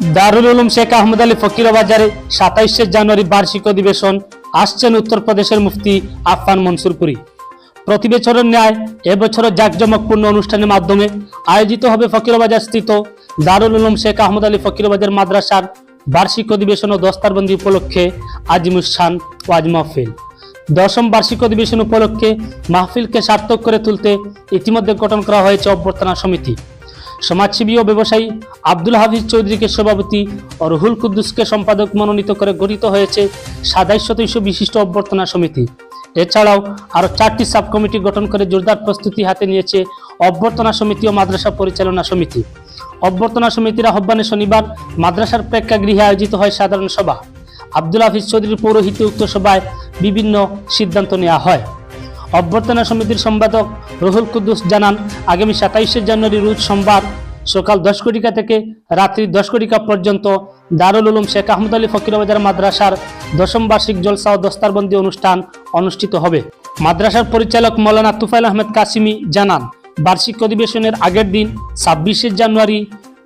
দারুল উলুম শেখ আহমদ আলী ফকির বাজারে সাতাইশে জানুয়ারি বার্ষিক অধিবেশন, আসছেন উত্তরপ্রদেশের মুফতি আফফান মনসুরপুরি প্রতি বছরের ন্যায় এবছরও জাঁকজমকপূর্ণ অনুষ্ঠানের মাধ্যমে আয়োজিত হবে ফকিরবাজার স্থিত দারুল উলুম শেখ আহমদ আলী ফকিরবাজার মাদ্রাসার বার্ষিক অধিবেশন ও দস্তারবন্দি উপলক্ষে আজিমুসান ওয়াজ মাহফিল। দশম বার্ষিক অধিবেশন উপলক্ষে মাহফিলকে সার্থক করে তুলতে ইতিমধ্যে গঠন করা হয়েছে অভ্যর্থনা সমিতি। সমাজসেবী ও ব্যবসায়ী আব্দুল হাফিজ চৌধুরীকে সভাপতি ও রুহুল কুদ্দুসকে সম্পাদক মনোনীত করে গঠিত হয়েছে সাতাইশ সদস্য বিশিষ্ট অভ্যর্থনা সমিতি। এছাড়াও আরও চারটি সাব কমিটি গঠন করে জোরদার প্রস্তুতি হাতে নিয়েছে অভ্যর্থনা সমিতি ও মাদ্রাসা পরিচালনা সমিতি। অভ্যর্থনা সমিতির আহ্বানে শনিবার মাদ্রাসার প্রেক্ষাগৃহে আয়োজিত হয় সাধারণ সভা। আব্দুল হাফিজ চৌধুরীর পৌরোহিত্যে উক্ত সভায় বিভিন্ন সিদ্ধান্ত নেওয়া হয়। অভ্যর্থনা সমিতির সম্পাদক রুহুল কুদ্দুস জানান, আগামী সাতাইশে জানুয়ারি রোজ সোমবার সকাল দশ কোটিকা থেকে রাত্রি দশ কোটিকা পর্যন্ত দারুল উলুম শেখ আহমদ আলী ফকিরবাজার মাদ্রাসার দশম বার্ষিক জলসা ও দস্তারবন্দি অনুষ্ঠান অনুষ্ঠিত হবে। মাদ্রাসার পরিচালক মৌলানা তুফাইল আহমেদ কাসিমি জানান, বার্ষিক অধিবেশনের আগের দিন ছাব্বিশে জানুয়ারি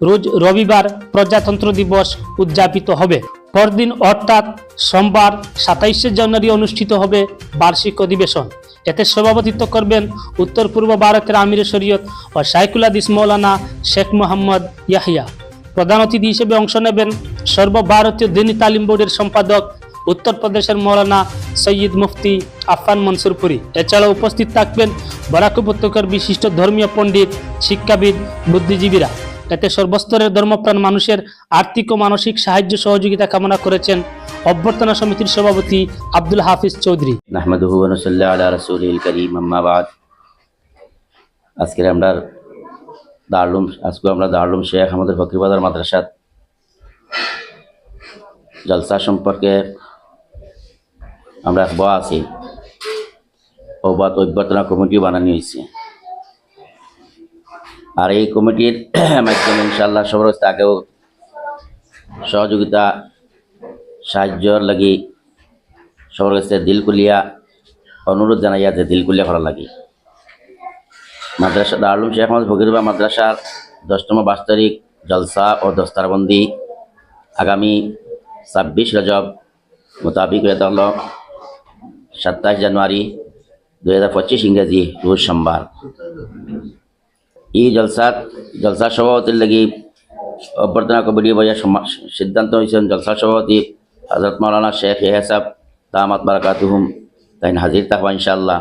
রোজ রবিবার প্রজাতন্ত্র দিবস উদযাপিত হবে। পরদিন অর্থাৎ সোমবার সাতাইশে জানুয়ারি অনুষ্ঠিত হবে বার্ষিক অধিবেশন। এতে সভাপতিত্ব করবেন উত্তর পূর্ব ভারতের আমির শরীয়ত ও শাইকুল হাদিস মৌলানা শেখ মোহাম্মদ ইয়াহিয়া। প্রধান অতিথি হিসেবে অংশ নেবেন সর্বভারতীয় দিনী তালিম বোর্ডের সম্পাদক উত্তরপ্রদেশের মৌলানা সৈয়দ মুফতি আফফান মনসুরপুরি এছাড়াও উপস্থিত থাকবেন বরাক উপত্যকার বিশিষ্ট ধর্মীয় পণ্ডিত, শিক্ষাবিদ, বুদ্ধিজীবীরা। এতে সর্বস্তরের ধর্মপ্রাণ মানুষের আর্থিক ও মানসিক সাহায্য সহযোগিতা কামনা করেছেন অভ্যর্থনা সমিতির সভাপতি আব্দুল হাফিজ চৌধুরী। নাহমাদুহু ওয়ানুসাল্লি আলা রাসূলিল কারীম, আম্মা বাদ। আজকে আমরা দারুম আজকে আমরা দারুম শেখ আমাদের ফকিরবাজার মাদ্রাসাত জলসা সম্পর্কে আমরা বয়া আছি। ওবাদ অভ্যর্থনা কমিটিও বানানো হয়েছে। আর এই কমিটির মাধ্যমে ইনশাল্লাহ সবার আগেও সহযোগিতা, সাহায্যর লাগি সবার কাছে দিল কুলিয়া, অনুরোধ জানাই যাতে দিল কুলিয়া করা লাগে। মাদ্রাসা দারুল শেখ আহমদ ফকিরবা মাদ্রাসার দশতম বাইশ তারিখ জলসা ও দস্তারবন্দি আগামী ছাব্বিশ রজব মোতাবিক হল সাতাশ জানুয়ারি দুই হাজার পঁচিশ ইংরেজি রোজ সোমবার। এই জলসাত জলসা সভাপতির লাগি অভ্যর্থনা কমিটি বজায় সিদ্ধান্ত হয়েছেন জলসা সভাপতি হজরত মৌলানা শেখ এহসাব দামাত বারাকাতুহুম তাই হাজির থাকবা ইনশাআল্লাহ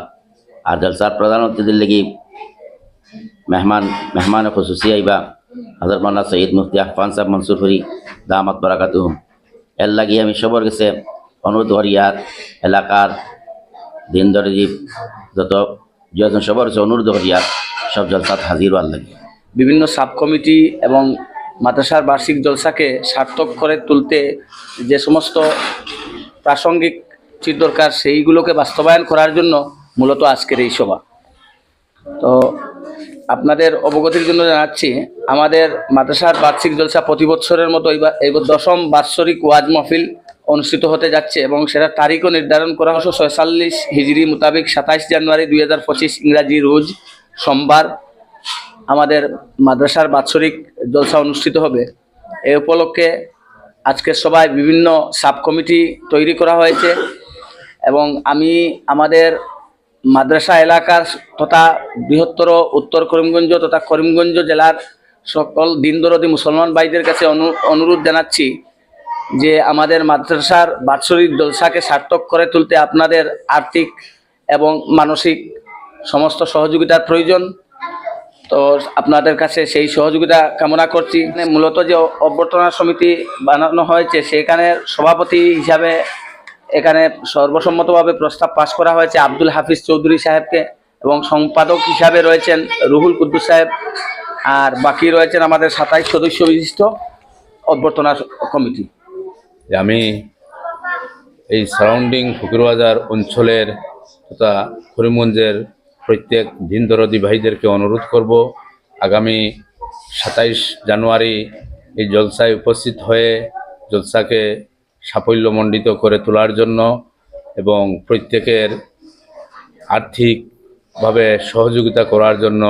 আর জলসার প্রধান অতিথির লাগি মেহমান মেহমান খসুসি আইবা হজরত মৌলানা সঈদ মুফতি আফান সাহেব মনসুর হরি দামাত বারাকাতুহুম এর লাগি আমি সবার কাছে অনুরোধ করি আর এলাকার দিন ধরে যে যত যজন সবার কাছে অনুরোধ করি আর সব জলসাত হাজির হওয়ার লাগে। বিভিন্ন সাব কমিটি এবং মাদ্রাসার বার্ষিক জলসাকে সার্থক করে তুলতে যে সমস্ত প্রাসঙ্গিক চির দরকার, সেইগুলোকে বাস্তবায়ন করার জন্য মূলত আজকের এই সভা। তো আপনাদের অবগতির জন্য জানাচ্ছি, আমাদের মাদ্রাসার বার্ষিক জলসা প্রতি বছরের মতো এইবার এই দশম বাৎসরিক ওয়াজ মাহফিল অনুষ্ঠিত হতে যাচ্ছে এবং সেটা তারিখও নির্ধারণ করা হচ্ছে ছয়চল্লিশ হিজড়ি মোতাবেক সাতাইশ জানুয়ারি দুই হাজার পঁচিশ ইংরাজি রোজ সোমবার আমাদের মাদ্রাসার বাৎসরিক জলসা অনুষ্ঠিত হবে। এ উপলক্ষে আজকে সবাই বিভিন্ন সাব কমিটি তৈরি করা হয়েছে এবং আমি আমাদের মাদ্রাসা এলাকার তথা বৃহত্তর উত্তর করিমগঞ্জ তথা করিমগঞ্জ জেলার সকল দিনদরদি মুসলমান ভাইদের কাছে অনু, অনুরোধ জানাচ্ছি যে আমাদের মাদ্রাসার বাৎসরিক জলসাকে সার্থক করে তুলতে আপনাদের আর্থিক এবং মানসিক সমস্ত সহযোগিতার প্রয়োজন। তো আপনাদের কাছে সেই সহযোগিতা কামনা করছি। মানে মূলত যে অভ্যর্থনা সমিতি বানানো হয়েছে, সেখানে সভাপতি হিসাবে এখানে সর্বসম্মতভাবে প্রস্তাব পাশ করা হয়েছে। আব্দুল হাফিজ চৌধুরী সাহেবকে এবং সম্পাদক হিসাবে রয়েছেন রুহুল কুদ্দুস সাহেব। আর বাকি রয়েছেন আমাদের সাতাইশ সদস্য বিশিষ্ট অভ্যর্থনা কমিটি। আমি এই সারাউন্ডিং ফকিরবাজার অঞ্চলের তথা করিমগঞ্জের প্রত্যেক দিন দরদি ভাইদেরকে অনুরোধ করব, আগামী সাতাইশ জানুয়ারি এই জলসায় উপস্থিত হয়ে জলসাকে সাফল্যমণ্ডিত করে তোলার জন্য এবং প্রত্যেকের আর্থিকভাবে সহযোগিতা করার জন্য